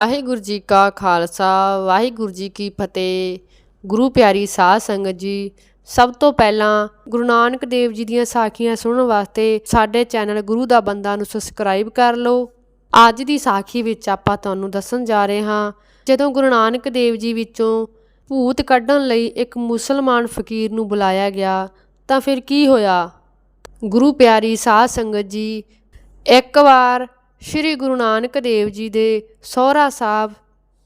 ਵਾਹਿਗੁਰੂ ਜੀ ਕਾ ਖਾਲਸਾ, ਵਾਹਿਗੁਰੂ ਜੀ ਕੀ ਫਤਿਹ। ਗੁਰੂ ਪਿਆਰੀ ਸਾਧ ਸੰਗਤ ਜੀ, ਸਭ ਤੋਂ ਪਹਿਲਾਂ ਗੁਰੂ ਨਾਨਕ ਦੇਵ ਜੀ ਦੀਆਂ ਸਾਖੀਆਂ ਸੁਣਨ ਵਾਸਤੇ ਸਾਡੇ ਚੈਨਲ ਗੁਰੂ ਦਾ ਬੰਦਾ ਨੂੰ ਸਬਸਕ੍ਰਾਈਬ ਕਰ ਲਓ। ਅੱਜ ਦੀ ਸਾਖੀ ਵਿੱਚ ਆਪਾਂ ਤੁਹਾਨੂੰ ਦੱਸਣ ਜਾ ਰਹੇ ਹਾਂ, ਜਦੋਂ ਗੁਰੂ ਨਾਨਕ ਦੇਵ ਜੀ ਵਿੱਚੋਂ ਭੂਤ ਕੱਢਣ ਲਈ ਇੱਕ ਮੁਸਲਮਾਨ ਫਕੀਰ ਨੂੰ ਬੁਲਾਇਆ ਗਿਆ, ਤਾਂ ਫਿਰ ਕੀ ਹੋਇਆ? ਗੁਰੂ ਪਿਆਰੀ ਸਾਧ ਸੰਗਤ ਜੀ, ਇੱਕ ਵਾਰ ਸ੍ਰੀ ਗੁਰੂ ਨਾਨਕ ਦੇਵ ਜੀ ਦੇ ਸਹੁਰਾ ਸਾਹਿਬ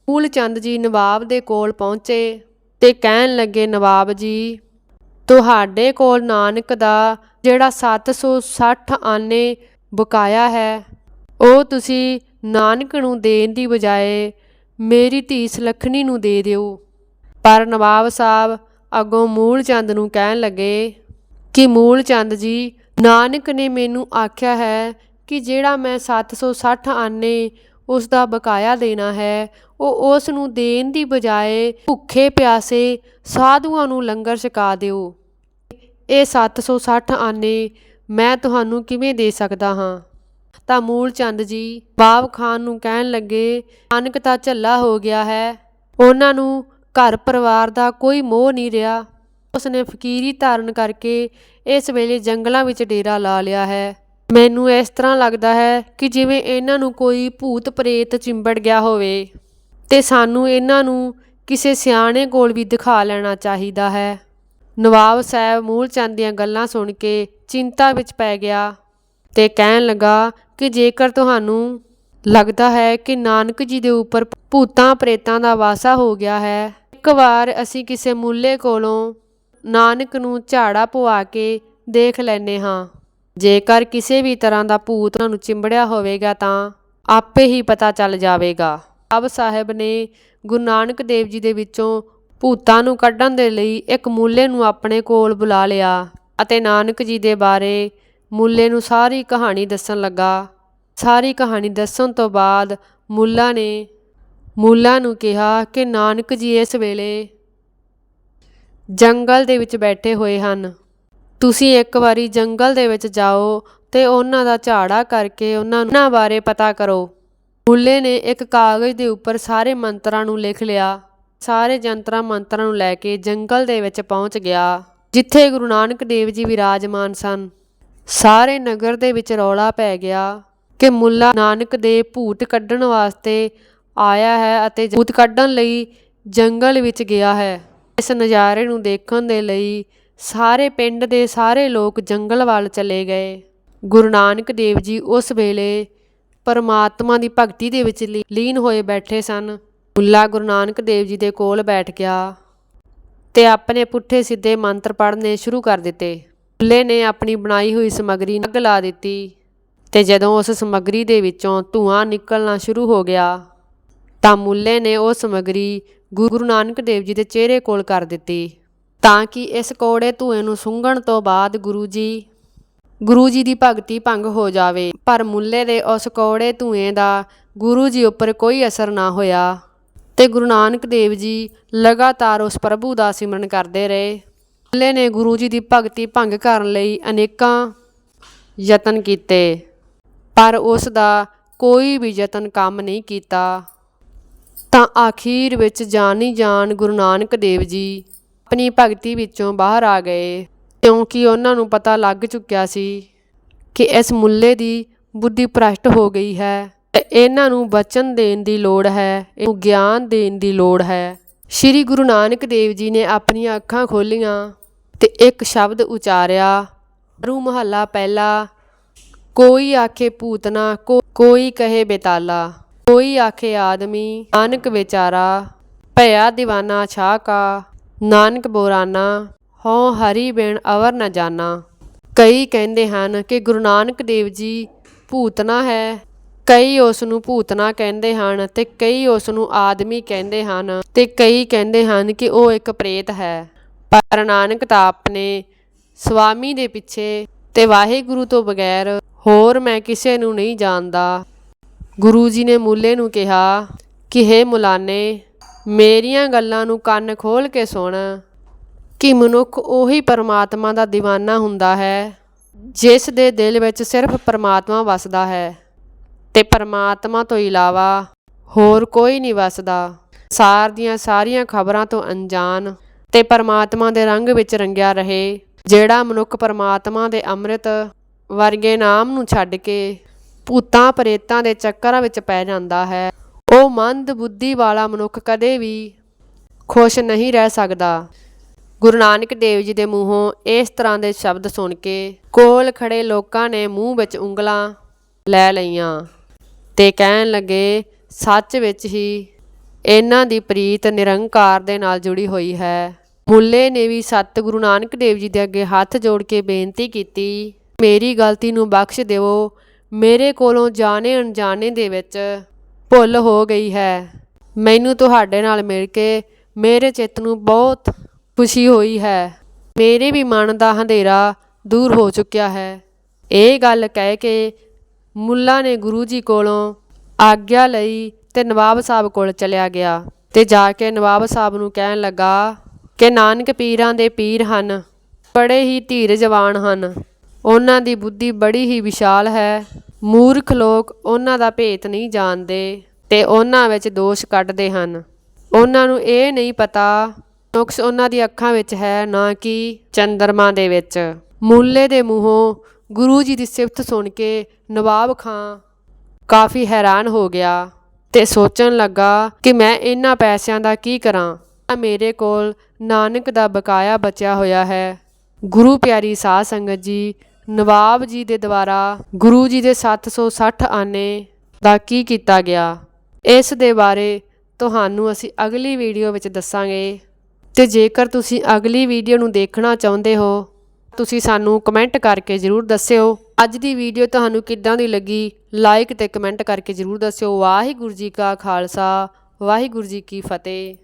ਫੂਲ ਚੰਦ ਜੀ ਨਵਾਬ ਦੇ ਕੋਲ ਪਹੁੰਚੇ ਤੇ ਕਹਿਣ ਲੱਗੇ, ਨਵਾਬ ਜੀ, ਤੁਹਾਡੇ ਕੋਲ ਨਾਨਕ ਦਾ ਜਿਹੜਾ 760 ਆਨੇ ਬਕਾਇਆ ਹੈ, ਉਹ ਤੁਸੀਂ ਨਾਨਕ ਨੂੰ ਦੇਣ ਦੀ ਬਜਾਏ ਮੇਰੀ ਧੀ ਸੁਲੱਖਣੀ ਨੂੰ ਦੇ ਦਿਓ। ਪਰ ਨਵਾਬ ਸਾਹਿਬ ਅੱਗੋਂ ਮੂਲ ਚੰਦ ਨੂੰ ਕਹਿਣ ਲੱਗੇ ਕਿ ਮੂਲ ਚੰਦ ਜੀ, ਨਾਨਕ ਨੇ ਮੈਨੂੰ ਆਖਿਆ ਹੈ ਕਿ ਜਿਹੜਾ ਮੈਂ 760 ਆਨੇ ਉਸ ਦਾ ਬਕਾਇਆ ਦੇਣਾ ਹੈ, ਉਹ ਉਸ ਨੂੰ ਦੇਣ ਦੀ ਬਜਾਏ ਭੁੱਖੇ ਪਿਆਸੇ ਸਾਧੂਆਂ ਨੂੰ ਲੰਗਰ ਛਕਾ ਦਿਓ। ਇਹ 760 ਆਨੇ ਮੈਂ ਤੁਹਾਨੂੰ ਕਿਵੇਂ ਦੇ ਸਕਦਾ ਹਾਂ? ਤਾਂ ਮੂਲ ਚੰਦ ਜੀ ਬਾਬ ਖਾਨ ਨੂੰ ਕਹਿਣ ਲੱਗੇ, ਨਾਨਕ ਤਾਂ ਝੱਲਾ ਹੋ ਗਿਆ ਹੈ। ਉਹਨਾਂ ਨੂੰ ਘਰ ਪਰਿਵਾਰ ਦਾ ਕੋਈ ਮੋਹ ਨਹੀਂ ਰਿਹਾ। ਉਸਨੇ ਫਕੀਰੀ ਧਾਰਨ ਕਰਕੇ ਇਸ ਵੇਲੇ ਜੰਗਲਾਂ ਵਿੱਚ ਡੇਰਾ ਲਾ ਲਿਆ ਹੈ। ਮੈਨੂੰ ਇਸ ਤਰ੍ਹਾਂ ਲੱਗਦਾ ਹੈ ਕਿ ਜਿਵੇਂ ਇਹਨਾਂ ਨੂੰ ਕੋਈ ਭੂਤ ਪ੍ਰੇਤ ਚਿੰਬੜ ਗਿਆ ਹੋਵੇ ਤੇ ਸਾਨੂੰ ਇਹਨਾਂ ਨੂੰ ਕਿਸੇ ਸਿਆਣੇ ਕੋਲ ਵੀ ਦਿਖਾ ਲੈਣਾ ਚਾਹੀਦਾ ਹੈ। ਨਵਾਬ ਸਾਹਿਬ ਮੂਲਚੰਦ ਦੀਆਂ ਗੱਲਾਂ ਸੁਣ ਕੇ ਚਿੰਤਾ ਵਿੱਚ ਪੈ ਗਿਆ ਤੇ ਕਹਿਣ ਲੱਗਾ ਕਿ ਜੇਕਰ ਤੁਹਾਨੂੰ ਲੱਗਦਾ ਹੈ ਕਿ ਨਾਨਕ ਜੀ ਦੇ ਉੱਪਰ ਭੂਤਾਂ ਪ੍ਰੇਤਾਂ ਦਾ ਵਾਸਾ ਹੋ ਗਿਆ ਹੈ, ਇੱਕ ਵਾਰ ਅਸੀਂ ਕਿਸੇ ਮੁੱਲੇ ਕੋਲੋਂ ਨਾਨਕ ਨੂੰ ਝਾੜਾ ਪਵਾ ਕੇ ਦੇਖ ਲੈਨੇ ਹਾਂ। ਜੇਕਰ ਕਿਸੇ ਵੀ ਤਰ੍ਹਾਂ ਦਾ ਭੂਤ ਉਹਨਾਂ ਨੂੰ ਚਿੰਬੜਿਆ ਹੋਵੇਗਾ ਤਾਂ ਆਪੇ ਹੀ ਪਤਾ ਚੱਲ ਜਾਵੇਗਾ। ਅਬ ਸਾਹਿਬ ਨੇ ਗੁਰੂ ਨਾਨਕ ਦੇਵ ਜੀ ਦੇ ਵਿੱਚੋਂ ਭੂਤਾਂ ਨੂੰ ਕੱਢਣ ਦੇ ਲਈ ਇੱਕ ਮੂਲੇ ਨੂੰ ਆਪਣੇ ਕੋਲ ਬੁਲਾ ਲਿਆ ਅਤੇ ਨਾਨਕ ਜੀ ਦੇ ਬਾਰੇ ਮੂਲੇ ਨੂੰ ਸਾਰੀ ਕਹਾਣੀ ਦੱਸਣ ਲੱਗਾ। ਸਾਰੀ ਕਹਾਣੀ ਦੱਸਣ ਤੋਂ ਬਾਅਦ ਮੁੱਲਾ ਨੇ ਮੁੱਲਾ ਨੂੰ ਕਿਹਾ ਕਿ ਨਾਨਕ ਜੀ ਇਸ ਵੇਲੇ ਜੰਗਲ ਦੇ ਵਿੱਚ ਬੈਠੇ ਹੋਏ ਹਨ। ਤੁਸੀਂ ਇੱਕ ਵਾਰੀ ਜੰਗਲ ਦੇ ਵਿੱਚ ਜਾਓ ਤੇ ਉਹਨਾਂ ਦਾ ਝਾੜਾ ਕਰਕੇ ਉਹਨਾਂ ਨੂੰ ਬਾਰੇ ਪਤਾ ਕਰੋ। ਮੁੱਲੇ ਨੇ ਇੱਕ ਕਾਗਜ਼ ਦੇ ਉੱਪਰ ਸਾਰੇ ਮੰਤਰਾਂ ਨੂੰ ਲਿਖ ਲਿਆ। ਸਾਰੇ ਜੰਤਰਾਂ ਮੰਤਰਾਂ ਨੂੰ ਲੈ ਕੇ ਜੰਗਲ ਦੇ ਵਿੱਚ ਪਹੁੰਚ ਗਿਆ, ਜਿੱਥੇ ਗੁਰੂ ਨਾਨਕ ਦੇਵ ਜੀ ਵਿਰਾਜਮਾਨ ਸਨ। ਸਾਰੇ ਨਗਰ ਦੇ ਵਿੱਚ ਰੌਲਾ ਪੈ ਗਿਆ ਕਿ ਮੁੱਲਾ ਨਾਨਕ ਦੇ ਭੂਤ ਕੱਢਣ ਵਾਸਤੇ ਆਇਆ ਹੈ ਅਤੇ ਭੂਤ ਕੱਢਣ ਲਈ ਜੰਗਲ ਵਿੱਚ ਗਿਆ ਹੈ। ਇਸ ਨਜ਼ਾਰੇ ਨੂੰ ਦੇਖਣ ਦੇ ਲਈ ਸਾਰੇ ਪਿੰਡ ਦੇ ਸਾਰੇ ਲੋਕ ਜੰਗਲ ਵੱਲ ਚਲੇ ਗਏ। ਗੁਰੂ ਨਾਨਕ ਦੇਵ ਜੀ ਉਸ ਵੇਲੇ ਪਰਮਾਤਮਾ ਦੀ ਭਗਤੀ ਦੇ ਵਿੱਚ ਲੀ- ਲੀਨ ਹੋਏ ਬੈਠੇ ਸਨ। ਮੁੱਲਾ ਗੁਰੂ ਨਾਨਕ ਦੇਵ ਜੀ ਦੇ ਕੋਲ ਬੈਠ ਗਿਆ ਤੇ ਆਪਣੇ ਪੁੱਠੇ ਸਿੱਧੇ ਮੰਤਰ ਪੜ੍ਹਨੇ ਸ਼ੁਰੂ ਕਰ ਦਿੱਤੇ। ਮੁੱਲੇ ਨੇ ਆਪਣੀ ਬਣਾਈ ਹੋਈ ਸਮੱਗਰੀ ਅੱਗ ਲਾ ਦਿੱਤੀ ਤੇ ਜਦੋਂ ਉਸ ਸਮੱਗਰੀ ਦੇ ਵਿੱਚੋਂ ਧੂਆਂ ਨਿਕਲਣਾ ਸ਼ੁਰੂ ਹੋ ਗਿਆ ਤਾਂ ਮੁੱਲੇ ਨੇ ਉਹ ਸਮੱਗਰੀ ਗੁਰੂ ਨਾਨਕ ਦੇਵ ਜੀ ਦੇ ਚਿਹਰੇ ਕੋਲ ਕਰ ਦਿੱਤੀ। ਤਾਂ ਕਿ ਇਸ ਕੋੜੇ ਧੂਏ ਨੂੰ ਸੁੰਘਣ ਤੋਂ ਬਾਅਦ ਗੁਰੂ ਜੀ ਗੁਰੂ ਜੀ ਦੀ ਭਗਤੀ ਭੰਗ ਹੋ ਜਾਵੇ। ਪਰ ਮੁੱਲੇ ਦੇ ਉਸ ਕੋੜੇ ਧੂਏ ਦਾ ਗੁਰੂ ਜੀ ਉੱਪਰ ਕੋਈ ਅਸਰ ਨਾ ਹੋਇਆ ਤੇ ਗੁਰੂ ਨਾਨਕ ਦੇਵ ਜੀ ਲਗਾਤਾਰ ਉਸ ਪ੍ਰਭੂ ਦਾ ਸਿਮਰਨ ਕਰਦੇ ਰਹੇ। ਮੁੱਲੇ ਨੇ ਗੁਰੂ ਜੀ ਦੀ ਭਗਤੀ ਭੰਗ ਕਰਨ ਲਈ ਅਨੇਕਾਂ ਯਤਨ ਕੀਤੇ, ਪਰ ਉਸ ਦਾ ਕੋਈ ਵੀ ਯਤਨ ਕੰਮ ਨਹੀਂ ਕੀਤਾ। ਤਾਂ ਆਖੀਰ ਵਿੱਚ ਜਾਨੀ ਜਾਣ ਗੁਰੂ ਨਾਨਕ ਦੇਵ ਜੀ ਆਪਣੀ ਭਗਤੀ ਵਿੱਚੋਂ ਬਾਹਰ ਆ ਗਏ, ਕਿਉਂਕਿ ਉਹਨਾਂ ਨੂੰ ਪਤਾ ਲੱਗ ਚੁੱਕਿਆ ਸੀ ਕਿ ਇਸ ਮੁੱਲੇ ਦੀ ਬੁੱਧੀ ਭ੍ਰਸ਼ਟ ਹੋ ਗਈ ਹੈ। ਇਹਨਾਂ ਨੂੰ ਬਚਨ ਦੇਣ ਦੀ ਲੋੜ ਹੈ, ਇਹਨੂੰ ਗਿਆਨ ਦੇਣ ਦੀ ਲੋੜ ਹੈ। ਸ੍ਰੀ ਗੁਰੂ ਨਾਨਕ ਦੇਵ ਜੀ ਨੇ ਆਪਣੀਆਂ ਅੱਖਾਂ ਖੋਲੀਆਂ ਤੇ ਇੱਕ ਸ਼ਬਦ ਉਚਾਰਿਆ ਰੂ ਮਹੱਲਾ ਪਹਿਲਾ, ਕੋਈ ਆਖੇ ਭੂਤਨਾ ਕੋਈ ਕਹੇ ਬੇਤਾਲਾ, ਕੋਈ ਆਖੇ ਆਦਮੀ, ਨਾਨਕ ਵਿਚਾਰਾ, ਭਇਆ ਦੀਵਾਨਾ ਛਾ ਕਾ ਨਾਨਕ ਬੋਰਾਨਾ, ਹਉ ਹਰੀ ਬੇਣ ਅਵਰ ਨ ਜਾਣਾ ਕਈ ਕਹਿੰਦੇ ਹਨ ਕਿ ਗੁਰੂ ਨਾਨਕ ਦੇਵ ਜੀ ਭੂਤਨਾ ਹੈ। ਕਈ ਉਸ ਨੂੰ ਭੂਤਨਾ ਕਹਿੰਦੇ ਹਨ ਤੇ ਕਈ ਉਸ ਨੂੰ ਆਦਮੀ ਕਹਿੰਦੇ ਹਨ ਤੇ ਕਈ ਕਹਿੰਦੇ ਹਨ ਕਿ ਉਹ ਇੱਕ ਪ੍ਰੇਤ ਹੈ। ਪਰ ਨਾਨਕ ਤਾਂ ਆਪਣੇ ਸਵਾਮੀ ਦੇ ਪਿੱਛੇ ਤੇ ਵਾਹਿਗੁਰੂ ਤੋਂ ਬਗੈਰ ਹੋਰ ਮੈਂ ਕਿਸੇ ਨੂੰ ਨਹੀਂ ਜਾਣਦਾ। ਗੁਰੂ ਜੀ ਨੇ ਮੂਲੇ ਨੂੰ ਕਿਹਾ ਕਿ ਹੇ ਮੁਲਾਨੇ ਮੇਰੀਆਂ ਗੱਲਾਂ ਨੂੰ ਕੰਨ ਖੋਲ ਕੇ ਸੁਣ। ਕਿ ਮਨੁੱਖ ਉਹੀ ਪਰਮਾਤਮਾ ਦਾ دیਵਾਨਾ ਹੁੰਦਾ ਹੈ, ਜਿਸ ਦੇ ਦਿਲ ਵਿੱਚ ਸਿਰਫ ਪਰਮਾਤਮਾ ਵਸਦਾ ਹੈ। ਤੇ ਪਰਮਾਤਮਾ ਤੋਂ ਇਲਾਵਾ ਹੋਰ ਕੋਈ ਨਹੀਂ ਵਸਦਾ। ਸਾਰ ਦੀਆਂ ਸਾਰੀਆਂ ਖਬਰਾਂ ਤੋਂ ਅਣਜਾਣ ਤੇ ਪਰਮਾਤਮਾ ਦੇ ਰੰਗ ਵਿੱਚ ਰੰਗਿਆ ਰਹੇ, ਜਿਹੜਾ ਮਨੁੱਖ ਪਰਮਾਤਮਾ ਦੇ ਅੰਮ੍ਰਿਤ ਵਰਗੇ ਨਾਮ ਨੂੰ ਛੱਡ ਕੇ ਭੂਤਾਂ ਪ੍ਰੇਤਾਂ ਦੇ ਚੱਕਰਾਂ ਵਿੱਚ ਪੈ ਜਾਂਦਾ ਹੈ। ਉਹ ਮੰਦ ਬੁੱਧੀ ਵਾਲਾ ਮਨੁੱਖ ਕਦੇ ਵੀ ਖੁਸ਼ ਨਹੀਂ ਰਹਿ ਸਕਦਾ। ਗੁਰੂ ਨਾਨਕ ਦੇਵ ਜੀ ਦੇ ਮੂੰਹੋਂ ਇਸ ਤਰ੍ਹਾਂ ਦੇ ਸ਼ਬਦ ਸੁਣ ਕੇ ਕੋਲ ਖੜੇ ਲੋਕਾਂ ਨੇ ਮੂੰਹ ਵਿੱਚ ਉਂਗਲਾਂ ਲੈ ਲਈਆਂ ਤੇ ਕਹਿਣ ਲੱਗੇ, ਸੱਚ ਵਿੱਚ ਹੀ ਇਹਨਾਂ ਦੀ ਪ੍ਰੀਤ ਨਿਰੰਕਾਰ ਦੇ ਨਾਲ ਜੁੜੀ ਹੋਈ ਹੈ। ਮੁੱਲੇ ਨੇ ਵੀ ਸਤ ਗੁਰੂ ਨਾਨਕ ਦੇਵ ਜੀ ਦੇ ਅੱਗੇ ਹੱਥ ਜੋੜ ਕੇ ਬੇਨਤੀ ਕੀਤੀ, ਮੇਰੀ ਗਲਤੀ ਨੂੰ ਬਖਸ਼ ਦਿਓ। ਮੇਰੇ ਕੋਲੋਂ ਜਾਣੇ ਅਣਜਾਣੇ ਦੇ ਵਿੱਚ ਭੁੱਲ ਹੋ ਗਈ ਹੈ। ਮੈਨੂੰ ਤੁਹਾਡੇ ਨਾਲ ਮਿਲ ਕੇ ਮੇਰੇ ਚਿੱਤ ਨੂੰ ਬਹੁਤ ਖੁਸ਼ੀ ਹੋਈ ਹੈ। ਮੇਰੇ ਵੀ ਮਨ ਦਾ ਹਨੇਰਾ ਦੂਰ ਹੋ ਚੁੱਕਿਆ ਹੈ। ਇਹ ਗੱਲ ਕਹਿ ਕੇ ਮੁੱਲਾ ਨੇ ਗੁਰੂ ਜੀ ਕੋਲੋਂ ਆਗਿਆ ਲਈ ਤੇ ਨਵਾਬ ਸਾਹਿਬ ਕੋਲ ਚਲਿਆ ਗਿਆ ਤੇ ਜਾ ਕੇ ਨਵਾਬ ਸਾਹਿਬ ਨੂੰ ਕਹਿਣ ਲੱਗਾ ਕਿ ਨਾਨਕ ਪੀਰਾਂ ਦੇ ਪੀਰ ਹਨ, ਬੜੇ ਹੀ ਧੀਰ ਜਵਾਨ ਹਨ। ਉਹਨਾਂ ਦੀ ਬੁੱਧੀ ਬੜੀ ਹੀ ਵਿਸ਼ਾਲ ਹੈ। ਮੂਰਖ ਲੋਕ ਉਹਨਾਂ ਦਾ ਭੇਤ ਨਹੀਂ ਜਾਣਦੇ ਤੇ ਉਹਨਾਂ ਵਿੱਚ ਦੋਸ਼ ਕੱਢਦੇ ਹਨ। ਉਹਨਾਂ ਨੂੰ ਇਹ ਨਹੀਂ ਪਤਾ ਨੁਕਸ ਉਹਨਾਂ ਦੀ ਅੱਖਾਂ ਵਿੱਚ ਹੈ ਨਾ ਕਿ ਚੰਦਰਮਾ ਦੇ ਵਿੱਚ। ਮੂਲੇ ਦੇ ਮੂੰਹੋਂ ਗੁਰੂ ਜੀ ਦੀ ਸਿਫਤ ਸੁਣ ਕੇ ਨਵਾਬ ਖਾਂ ਕਾਫੀ ਹੈਰਾਨ ਹੋ ਗਿਆ ਤੇ ਸੋਚਣ ਲੱਗਾ ਕਿ ਮੈਂ ਇਹਨਾਂ ਪੈਸਿਆਂ ਦਾ ਕੀ ਕਰਾਂ। ਮੇਰੇ ਕੋਲ ਨਾਨਕ ਦਾ ਬਕਾਇਆ ਬਚਿਆ ਹੋਇਆ ਹੈ। ਗੁਰੂ ਪਿਆਰੀ ਸਾਧ ਸੰਗਤ ਜੀ ਨਵਾਬ ਜੀ ਦੇ ਦੁਆਰਾ ਗੁਰੂ ਜੀ ਦੇ 760 ਆਨੇ ਦਾ ਕੀ ਕੀਤਾ ਗਿਆ? ਇਸ ਦੇ ਬਾਰੇ ਤੁਹਾਨੂੰ ਅਸੀਂ ਅਗਲੀ ਵੀਡੀਓ ਵਿੱਚ ਦੱਸਾਂਗੇ। ਤੇ ਜੇਕਰ ਤੁਸੀਂ ਅਗਲੀ ਵੀਡੀਓ ਨੂੰ ਦੇਖਣਾ ਚਾਹੁੰਦੇ ਹੋ, ਤੁਸੀਂ ਸਾਨੂੰ ਕਮੈਂਟ ਕਰਕੇ ਜ਼ਰੂਰ ਦੱਸਿਓ। ਅੱਜ ਦੀ ਵੀਡੀਓ ਤੁਹਾਨੂੰ ਕਿੱਦਾਂ ਦੀ ਲੱਗੀ, ਲਾਈਕ ਤੇ ਕਮੈਂਟ ਕਰਕੇ ਜ਼ਰੂਰ ਦੱਸਿਓ। ਵਾਹਿਗੁਰੂ ਜੀ ਕਾ ਖਾਲਸਾ, ਵਾਹਿਗੁਰੂ ਜੀ ਕੀ ਫਤਿਹ।